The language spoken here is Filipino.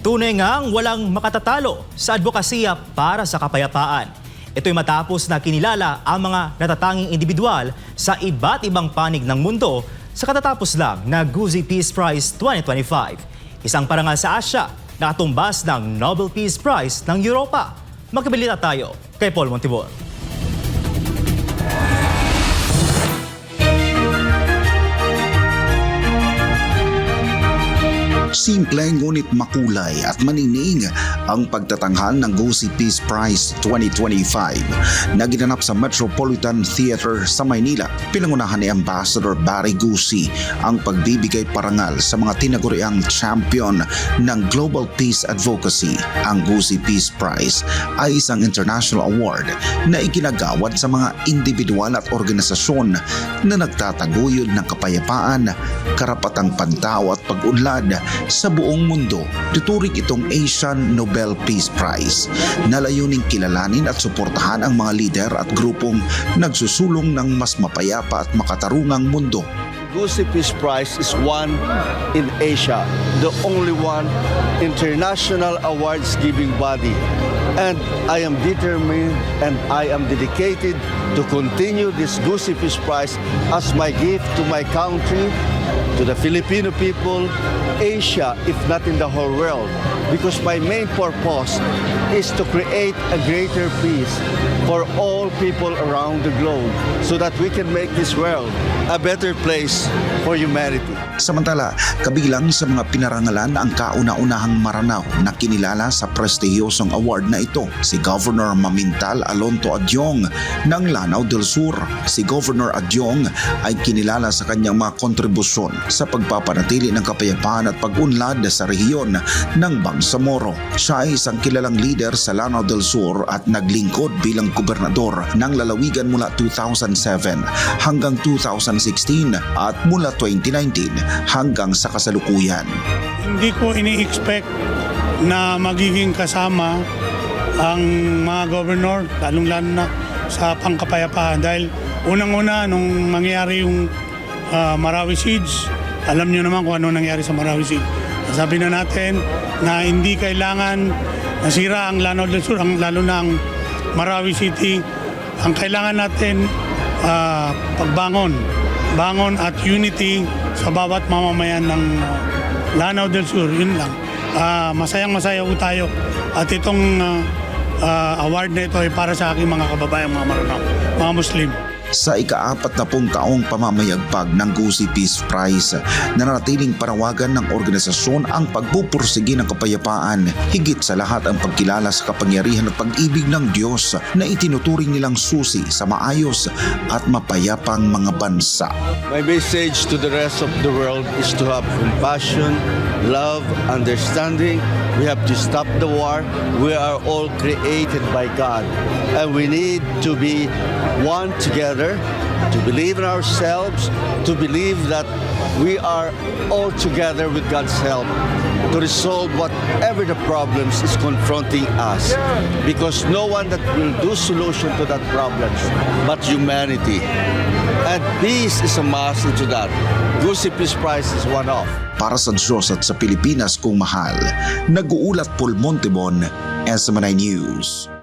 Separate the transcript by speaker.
Speaker 1: Tunay ngang walang makatatalo sa advokasya para sa kapayapaan. Ito'y matapos na kinilala ang mga natatanging individual sa iba't ibang panig ng mundo sa katatapos lang na Guzi Peace Prize 2025. Isang parangal sa Asya na katumbas ng Nobel Peace Prize ng Europa. Magkabilita tayo kay Paul Montibor.
Speaker 2: Simple ngunit makulay at manining ang pagtatanghal ng Gusi Peace Prize 2025 na ginanap sa Metropolitan Theater sa Maynila. Pinangunahan ni Ambassador Barry Gusi ang pagbibigay parangal sa mga tinaguriang champion ng Global Peace Advocacy. Ang Gusi Peace Prize ay isang international award na iginagawad sa mga individual at organisasyon na nagtataguyod ng kapayapaan, karapatang pantao at pag-unlad sa buong mundo. Tuturing itong Asian Nobel Peace Prize na layuning kilalanin at suportahan ang mga lider at grupong nagsusulong ng mas mapayapa at makatarungang mundo.
Speaker 3: Gusi Peace Prize is one in Asia, the only one international awards giving body. And I am determined and I am dedicated to continue this Gusi Peace Prize as my gift to my country, to the Filipino people, Asia, if not in the whole world. Because my main purpose is to create a greater peace for all people around the globe so that we can make this world a better place for humanity.
Speaker 2: Samantala, kabilang sa mga pinarangalan ang kauna-unahang maranaw na kinilala sa prestihiyosong award na ito, si Governor Mamintal Alonto Adyong ng Lanao del Sur. Si Governor Adyong ay kinilala sa kanyang mga kontribusyon sa pagpapanatili ng kapayapaan at pag-unlad sa rehiyon ng Bangsamoro. Siya ay isang kilalang leader sa Lanao del Sur at naglingkod bilang gobernador ng lalawigan mula 2007 hanggang 2016 at mula 2019 hanggang sa kasalukuyan.
Speaker 4: Hindi ko ini-expect na magiging kasama ang mga governor, lalong-lalo na sa pangkapayapaan. Dahil unang-una, nung mangyari yung ah, Marawi Siege, alam nyo naman kung ano nangyari sa Marawi Siege. Sabi na natin na hindi kailangan nasira ang Lanao del Sur, ang, lalo na ang Marawi City. Ang kailangan natin ah, pagbangon, bangon at unity sa bawat mamamayan ng ah, Lanao del Sur, yun lang. Ah, masayang masaya po tayo. At itong ah, ah, award na ito ay para sa aking mga kababayan, mga Maranao, mga Muslim.
Speaker 2: Sa ika-apat na pong taong pamamayagpag ng Gusi Peace Prize, nananatiling parawagan ng organisasyon ang pagpupursigi ng kapayapaan, higit sa lahat ang pagkilala sa kapangyarihan at pag-ibig ng Diyos na itinuturing nilang susi sa maayos at mapayapang mga bansa.
Speaker 3: My message to the rest of the world is to have compassion, love, understanding. We have to stop the war. We are all created by God. And we need to be one together, to believe in ourselves, to believe that we are all together with God's help to resolve whatever the problems is confronting us. Because no one that will do solution to that problems but humanity. And peace is a must into that. Gusi Peace Prize is one of.
Speaker 2: Para sa Diyos at sa Pilipinas kung mahal, nag-uulat Paul Montebon, SMNI News.